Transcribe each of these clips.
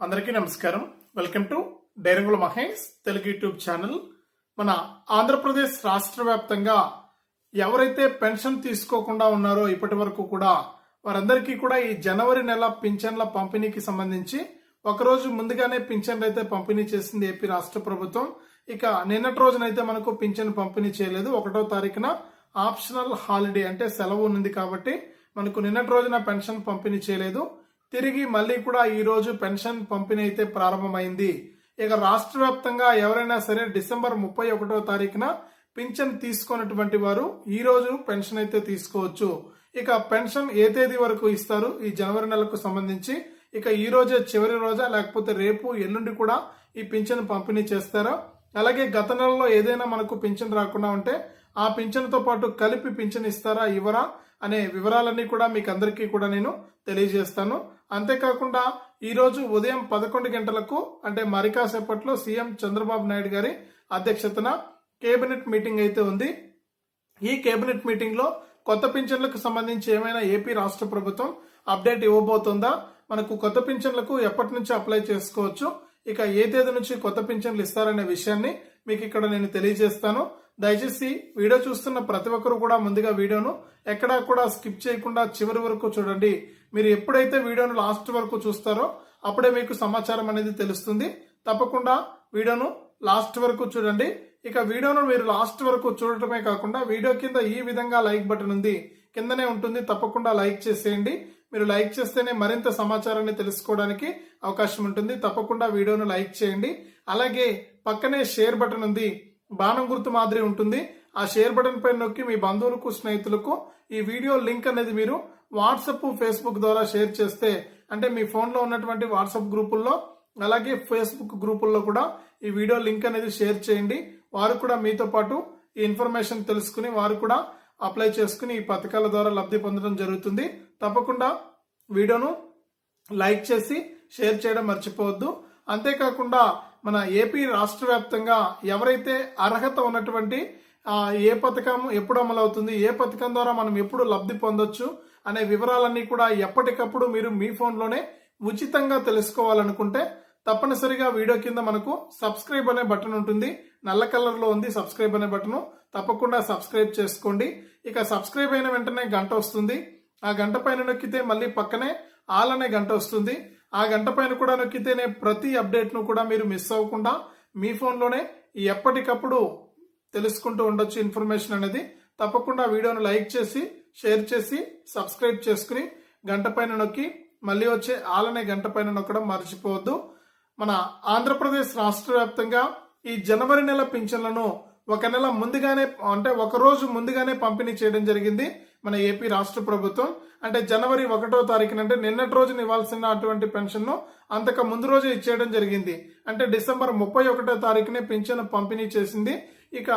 అందరికీ నమస్కారం. Welcome to డైరంగుల Mahesh Telugu YouTube channel మన ఆంధ్రప్రదేశ్ రాష్ట్ర వ్యాప్తంగా ఎవరైతే పెన్షన్ తీసుకోకుండా ఉన్నారో ఇప్పటి వరకు కూడా వారందరికీ కూడా ఈ జనవరి నెల పింఛన్ల పంపిణీకి సంబంధించి ఒకరోజు ముందుగానే పింఛన్లు అయితే పంపిణీ చేసింది ఏపీ రాష్ట్ర ప్రభుత్వం. ఇక నిన్నటి రోజునైతే మనకు పింఛన్ పంపిణీ చేయలేదు. ఒకటో తారీఖున ఆప్షనల్ హాలిడే అంటే సెలవు ఉంది కాబట్టి మనకు నిన్నటి రోజున పెన్షన్ పంపిణీ చేయలేదు. తిరిగి మళ్ళీ కూడా ఈ రోజు పెన్షన్ పంపిణీ అయితే ప్రారంభమైంది. ఇక రాష్ట్ర వ్యాప్తంగా ఎవరైనా సరే డిసెంబర్ ముప్పై ఒకటో తారీఖున పింఛన్ తీసుకున్నటువంటి వారు ఈ రోజు పెన్షన్ అయితే తీసుకోవచ్చు. ఇక పెన్షన్ ఏ తేదీ వరకు ఇస్తారు? ఈ జనవరి నెలకు సంబంధించి ఇక ఈ రోజే చివరి రోజా? లేకపోతే రేపు ఎల్లుండి కూడా ఈ పింఛన్ పంపిణీ చేస్తారా? అలాగే గత నెలలో ఏదైనా మనకు పింఛన్ రాకుండా ఉంటే ఆ పింఛన్తో పాటు కలిపి పింఛన్ ఇస్తారా? ఇవ్వరా? అనే వివరాలన్నీ కూడా మీకు అందరికీ కూడా నేను తెలియజేస్తాను. అంతేకాకుండా ఈరోజు ఉదయం పదకొండు గంటలకు అంటే మరికాసేపట్లో సీఎం చంద్రబాబు నాయుడు గారి అధ్యక్షతన కేబినెట్ మీటింగ్ అయితే ఉంది. ఈ కేబినెట్ మీటింగ్లో కొత్త పింఛన్లకు సంబంధించి ఏమైనా ఏపీ రాష్ట్ర ప్రభుత్వం అప్డేట్ ఇవ్వబోతుందా? మనకు కొత్త పింఛన్లకు ఎప్పటి నుంచి అప్లై చేసుకోవచ్చు? ఇక ఏ తేదీ నుంచి కొత్త పింఛన్లు ఇస్తారనే విషయాన్ని మీకు ఇక్కడ నేను తెలియజేస్తాను. దయచేసి వీడియో చూస్తున్న ప్రతి ఒక్కరు కూడా ముందుగా వీడియోను ఎక్కడా కూడా స్కిప్ చేయకుండా చివరి వరకు చూడండి. మీరు ఎప్పుడైతే వీడియోను లాస్ట్ వరకు చూస్తారో అప్పుడే మీకు సమాచారం అనేది తెలుస్తుంది. తప్పకుండా వీడియోను లాస్ట్ వరకు చూడండి. ఇక వీడియోను మీరు లాస్ట్ వరకు చూడటమే కాకుండా వీడియో కింద ఈ విధంగా లైక్ బటన్ ఉంది. కిందనే ఉంటుంది. తప్పకుండా లైక్ చేసేయండి. మీరు లైక్ చేస్తేనే మరింత సమాచారాన్ని తెలుసుకోవడానికి అవకాశం ఉంటుంది. తప్పకుండా వీడియోను లైక్ చేయండి. అలాగే పక్కనే షేర్ బటన్ ఉంది. బాణం గుర్తు మాదిరి ఉంటుంది. ఆ షేర్ బటన్ పైన నొక్కి మీ బంధువులకు స్నేహితులకు ఈ వీడియో లింక్ అనేది మీరు వాట్సప్ ఫేస్బుక్ ద్వారా షేర్ చేస్తే అంటే మీ ఫోన్లో ఉన్నటువంటి వాట్సాప్ గ్రూపుల్లో అలాగే ఫేస్బుక్ గ్రూపుల్లో కూడా ఈ వీడియో లింక్ అనేది షేర్ చేయండి. వారు కూడా మీతో పాటు ఈ ఇన్ఫర్మేషన్ తెలుసుకుని వారు కూడా అప్లై చేసుకుని ఈ పథకాల ద్వారా లబ్ధి పొందడం జరుగుతుంది. తప్పకుండా వీడియోను లైక్ చేసి షేర్ చేయడం మర్చిపోవద్దు. అంతేకాకుండా మన ఏపీ రాష్ట్ర వ్యాప్తంగా ఎవరైతే అర్హత ఉన్నటువంటి ఏ పథకం ఎప్పుడు అమలు అవుతుంది ఏ పథకం ద్వారా మనం ఎప్పుడు లబ్ధి పొందొచ్చు అనే వివరాలన్నీ కూడా ఎప్పటికప్పుడు మీరు మీ ఫోన్లోనే ఉచితంగా తెలుసుకోవాలనుకుంటే తప్పనిసరిగా వీడియో కింద మనకు సబ్స్క్రైబ్ అనే బటన్ ఉంటుంది. నల్ల కలర్లో ఉంది సబ్స్క్రైబ్ అనే బటను. తప్పకుండా సబ్స్క్రైబ్ చేసుకోండి. ఇక సబ్స్క్రైబ్ అయిన వెంటనే గంట వస్తుంది. ఆ గంట పైన నొక్కితే మళ్ళీ పక్కనే ఆల్ అనే గంట వస్తుంది. ఆ గంట పైన కూడా నొక్కితేనే ప్రతి అప్డేట్ను కూడా మీరు మిస్ అవ్వకుండా మీ ఫోన్లోనే ఎప్పటికప్పుడు తెలుసుకుంటూ ఉండొచ్చు ఇన్ఫర్మేషన్ అనేది. తప్పకుండా వీడియోను లైక్ చేసి షేర్ చేసి సబ్స్క్రైబ్ చేసుకుని గంట పైన నొక్కి మళ్ళీ వచ్చే ఆలనే గంట పైన నొక్కడం మర్చిపోవద్దు. మన ఆంధ్రప్రదేశ్ రాష్ట్ర వ్యాప్తంగా ఈ జనవరి నెల పింఛన్లను ఒక నెల ముందుగానే అంటే ఒక రోజు ముందుగానే పంపిణీ చేయడం జరిగింది. మన ఏపీ రాష్ట్ర ప్రభుత్వం. అంటే జనవరి ఒకటో తారీఖున అంటే నిన్నటి రోజున ఇవ్వాల్సిన అటువంటి పెన్షన్ను అంతక అంతకు ముందు రోజు ఇచ్చేయడం జరిగింది. అంటే డిసెంబర్ ముప్పై ఒకటో తారీఖునే పింఛన్ పంపిణీ చేసింది. ఇక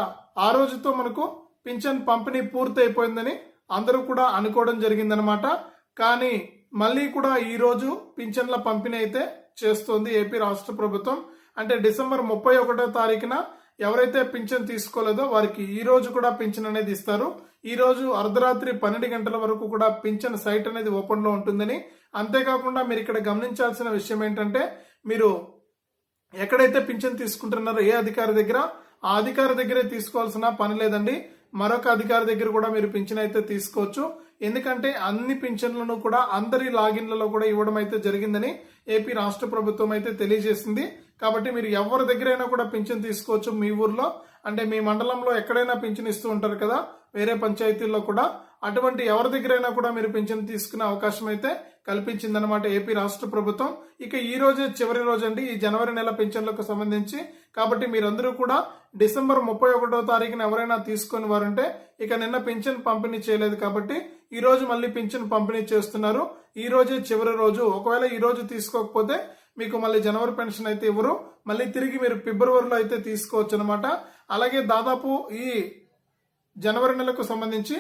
ఆ రోజుతో మనకు పింఛన్ పంపిణీ పూర్తయిపోయిందని అందరూ కూడా అనుకోవడం జరిగిందనమాట కానీ మళ్ళీ కూడా ఈ రోజు పింఛన్ల పంపిణీ అయితే చేస్తోంది ఏపీ రాష్ట్ర ప్రభుత్వం. అంటే డిసెంబర్ ముప్పై ఒకటో తారీఖున ఎవరైతే పింఛన్ తీసుకోలేదో వారికి ఈ రోజు కూడా పింఛన్ అనేది ఇస్తారు. ఈ రోజు అర్ధరాత్రి పన్నెండు గంటల వరకు కూడా పింఛన్ సైట్ అనేది ఓపెన్లో ఉంటుందని. అంతేకాకుండా మీరు ఇక్కడ గమనించాల్సిన విషయం ఏంటంటే మీరు ఎక్కడైతే పింఛన్ తీసుకుంటున్నారో ఏ అధికారి దగ్గర ఆ అధికారి దగ్గరే తీసుకోవాల్సిన పని లేదండి. మరొక అధికారి దగ్గర కూడా మీరు పింఛన్ అయితే తీసుకోవచ్చు. ఎందుకంటే అన్ని పింఛన్లను కూడా అందరి లాగిన్లలో కూడా ఇవ్వడం అయితే జరిగిందని ఏపీ రాష్ట్ర ప్రభుత్వం అయితే తెలియజేసింది. కాబట్టి మీరు ఎవరి దగ్గరైనా కూడా పింఛన్ తీసుకోవచ్చు మీ ఊర్లో. అంటే మీ మండలంలో ఎక్కడైనా పింఛన్ ఇస్తూ ఉంటారు కదా వేరే పంచాయతీల్లో కూడా. అటువంటి ఎవరి దగ్గరైనా కూడా మీరు పింఛన్ తీసుకునే అవకాశం అయితే కల్పించిందనమాట ఏపీ రాష్ట్ర ప్రభుత్వం. ఇక ఈ రోజే చివరి రోజు అండి ఈ జనవరి నెల పింఛన్లకు సంబంధించి. కాబట్టి మీరందరూ కూడా డిసెంబర్ ముప్పై ఒకటో తారీఖున ఎవరైనా తీసుకొని వారంటే ఇక నిన్న పింఛన్ పంపిణీ చేయలేదు కాబట్టి ఈ రోజు మళ్ళీ పింఛన్ పంపిణీ చేస్తున్నారు. ఈ రోజే చివరి రోజు. ఒకవేళ ఈ రోజు తీసుకోకపోతే మీకు మళ్ళీ జనవరి పెన్షన్ అయితే ఇవ్వరు. మళ్ళీ తిరిగి మీరు ఫిబ్రవరిలో అయితే తీసుకోవచ్చు అనమాట అలాగే దాదాపు ఈ జనవరి నెలకు సంబంధించి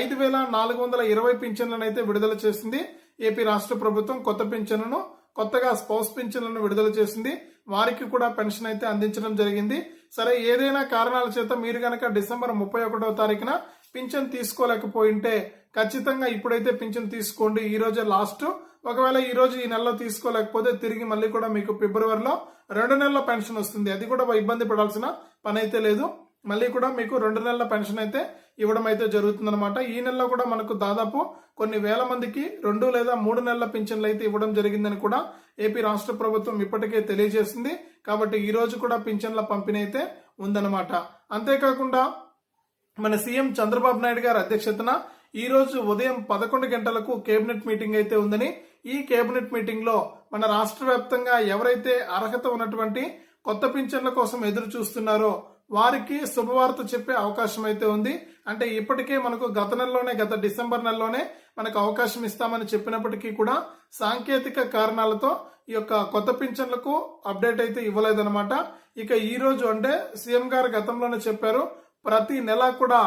ఐదు వేల నాలుగు వందల ఇరవై పింఛన్లను అయితే విడుదల చేసింది ఏపీ రాష్ట్ర ప్రభుత్వం. కొత్త పింఛన్లను కొత్తగా స్పౌస్ పింఛన్లను విడుదల చేసింది. వారికి కూడా పెన్షన్ అయితే అందించడం జరిగింది. సరే ఏదైనా కారణాల చేత మీరు కనుక డిసెంబర్ ముప్పై ఒకటో తారీఖున పింఛన్ తీసుకోలేకపోయింటే ఖచ్చితంగా ఇప్పుడైతే పింఛన్ తీసుకోండి. ఈ రోజే లాస్ట్. ఒకవేళ ఈ రోజు ఈ నెలలో తీసుకోలేకపోతే తిరిగి మళ్ళీ కూడా మీకు ఫిబ్రవరిలో రెండు నెలల పెన్షన్ వస్తుంది. అది కూడా ఇబ్బంది పడాల్సిన పని అయితే లేదు. మళ్ళీ కూడా మీకు రెండు నెలల పెన్షన్ అయితే ఇవ్వడం అయితే జరుగుతుందన్నమాట. ఈ నెలలో కూడా మనకు దాదాపు కొన్ని వేల మందికి రెండు లేదా మూడు నెలల పింఛన్లు అయితే ఇవ్వడం జరిగిందని కూడా ఏపీ రాష్ట్ర ప్రభుత్వం ఇప్పటికే తెలియజేసింది. కాబట్టి ఈ రోజు కూడా పింఛన్ల పంపిణీ అయితే ఉందన్నమాట. అంతేకాకుండా మన సీఎం చంద్రబాబు నాయుడు గారి అధ్యక్షతన ఈ రోజు ఉదయం పదకొండు గంటలకు కేబినెట్ మీటింగ్ అయితే ఉందని ఈ కేబినెట్ మీటింగ్లో మన రాష్ట్ర వ్యాప్తంగా ఎవరైతే అర్హత ఉన్నటువంటి కొత్త పింఛన్ల కోసం ఎదురు చూస్తున్నారో వారికి శుభవార్త చెప్పే అవకాశం అయితే ఉంది. అంటే ఇప్పటికే మనకు గత నెలలోనే గత డిసెంబర్ నెలలోనే మనకు అవకాశం ఇస్తామని చెప్పినప్పటికీ కూడా సాంకేతిక కారణాలతో ఈ యొక్క కొత్త పింఛన్లకు అప్డేట్ అయితే ఇవ్వలేదన్నమాట. ఇక ఈ రోజు అంటే సీఎం గారు గతంలోనే చెప్పారు ప్రతి నెల కూడా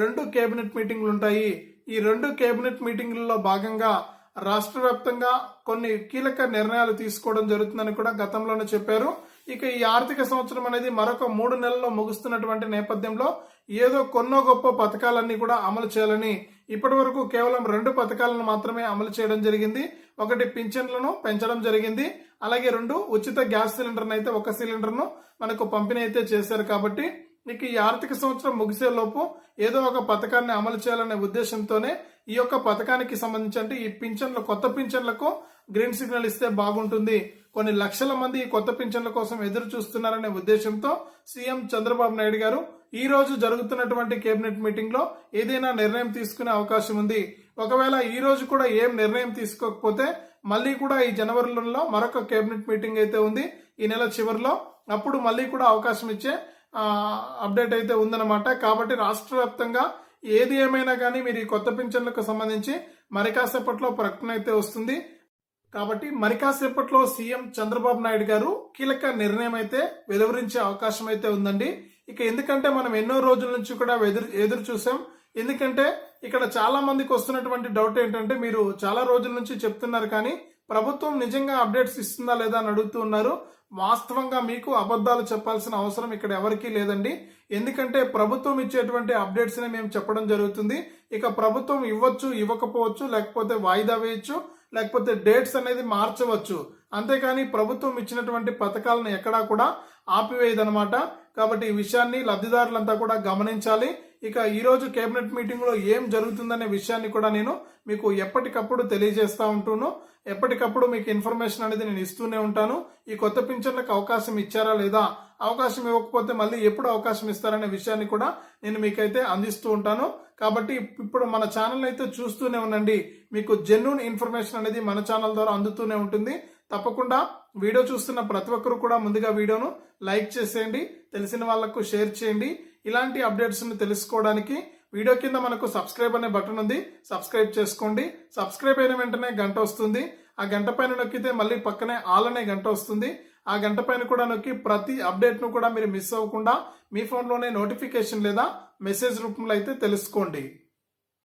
రెండు కేబినెట్ మీటింగ్లు ఉంటాయి ఈ రెండు కేబినెట్ మీటింగ్లలో భాగంగా రాష్ట్ర వ్యాప్తంగా కొన్ని కీలక నిర్ణయాలు తీసుకోవడం జరుగుతుందని కూడా గతంలోనే చెప్పారు. ఇక ఈ ఆర్థిక సంవత్సరం అనేది మరొక మూడు నెలల్లో ముగుస్తున్నటువంటి నేపథ్యంలో ఏదో కొన్నో గొప్ప పథకాలన్నీ కూడా అమలు చేయాలని ఇప్పటి వరకు కేవలం రెండు పథకాలను మాత్రమే అమలు చేయడం జరిగింది. ఒకటి పింఛన్లను పెంచడం జరిగింది. అలాగే రెండు ఉచిత గ్యాస్ సిలిండర్ అయితే ఒక సిలిండర్ను మనకు పంపిణీ అయితే చేశారు కాబట్టి నీకు ఈ ఆర్థిక సంవత్సరం ముగిసే లోపు ఏదో ఒక పథకాన్ని అమలు చేయాలనే ఉద్దేశంతోనే ఈ యొక్క పథకానికి సంబంధించి అంటే ఈ పింఛన్లు కొత్త పింఛన్లకు గ్రీన్ సిగ్నల్ ఇస్తే బాగుంటుంది. కొన్ని లక్షల మంది ఈ కొత్త పింఛన్ల కోసం ఎదురు చూస్తున్నారనే ఉద్దేశంతో సీఎం చంద్రబాబు నాయుడు గారు ఈ రోజు జరుగుతున్నటువంటి కేబినెట్ మీటింగ్లో ఏదైనా నిర్ణయం తీసుకునే అవకాశం ఉంది. ఒకవేళ ఈ రోజు కూడా ఏం నిర్ణయం తీసుకోకపోతే మళ్ళీ కూడా ఈ జనవరిలో మరొక కేబినెట్ మీటింగ్ అయితే ఉంది ఈ నెల చివరిలో. అప్పుడు మళ్ళీ కూడా అవకాశం ఇచ్చే అప్డేట్ అయితే ఉందన్నమాట. కాబట్టి రాష్ట్ర వ్యాప్తంగా ఏది ఏమైనా కానీ మీరు ఈ కొత్త పింఛన్లకు సంబంధించి మరి కాసేపట్లో ప్రకటన అయితే వస్తుంది. కాబట్టి మరి కాసేపట్లో సీఎం చంద్రబాబు నాయుడు గారు కీలక నిర్ణయం అయితే వెలువరించే అవకాశం అయితే ఉందండి. ఇక ఎందుకంటే మనం ఎన్నో రోజుల నుంచి కూడా ఎదురు ఎదురు చూసాం. ఎందుకంటే ఇక్కడ చాలా మందికి వస్తున్నటువంటి డౌట్ ఏంటంటే మీరు చాలా రోజుల నుంచి చెప్తున్నారు కానీ ప్రభుత్వం నిజంగా అప్డేట్స్ ఇస్తుందా లేదా అని అడుగుతూ ఉన్నారు. వాస్తవంగా మీకు అబద్ధాలు చెప్పాల్సిన అవసరం ఇక్కడ ఎవరికీ లేదండి. ఎందుకంటే ప్రభుత్వం ఇచ్చేటువంటి అప్డేట్స్ని మేము చెప్పడం జరుగుతుంది. ఇక ప్రభుత్వం ఇవ్వచ్చు ఇవ్వకపోవచ్చు లేకపోతే వాయిదా వేయచ్చు లేకపోతే డేట్స్ అనేది మార్చవచ్చు. అంతేకాని ప్రభుత్వం ఇచ్చినటువంటి పథకాలను ఎక్కడా కూడా ఆపివేయదనమాట కాబట్టి ఈ విషయాన్ని లబ్ధిదారులంతా కూడా గమనించాలి. ఇక ఈరోజు కేబినెట్ మీటింగ్లో ఏం జరుగుతుందనే విషయాన్ని కూడా నేను మీకు ఎప్పటికప్పుడు తెలియజేస్తూ ఉంటాను. ఎప్పటికప్పుడు మీకు ఇన్ఫర్మేషన్ అనేది నేను ఇస్తూనే ఉంటాను. ఈ కొత్త పింఛన్లకు అవకాశం ఇచ్చారా లేదా అవకాశం ఇవ్వకపోతే మళ్ళీ ఎప్పుడు అవకాశం ఇస్తారనే విషయాన్ని కూడా నేను మీకైతే అందిస్తూ ఉంటాను. కాబట్టి ఇప్పుడు మన ఛానల్ అయితే చూస్తూనే ఉండండి. మీకు జెన్యున్ ఇన్ఫర్మేషన్ అనేది మన ఛానల్ ద్వారా అందుతూనే ఉంటుంది. తప్పకుండా వీడియో చూస్తున్న ప్రతి ఒక్కరు కూడా ముందుగా వీడియోను లైక్ చేసేయండి. తెలిసిన వాళ్ళకు షేర్ చేయండి. ఇలాంటి అప్డేట్స్ని తెలుసుకోవడానికి వీడియో కింద మనకు సబ్స్క్రైబ్ అనే బటన్ ఉంది. సబ్స్క్రైబ్ చేసుకోండి. సబ్స్క్రైబ్ అయిన వెంటనే గంట వస్తుంది. ఆ గంట పైన నొక్కితే మళ్ళీ పక్కనే ఆల్ అనే గంట వస్తుంది. ఆ గంట పైన కూడా నొక్కి ప్రతి అప్డేట్ను కూడా మీరు మిస్ అవ్వకుండా మీ ఫోన్లోనే నోటిఫికేషన్ లేదా మెసేజ్ రూపంలో అయితే తెలుసుకోండి.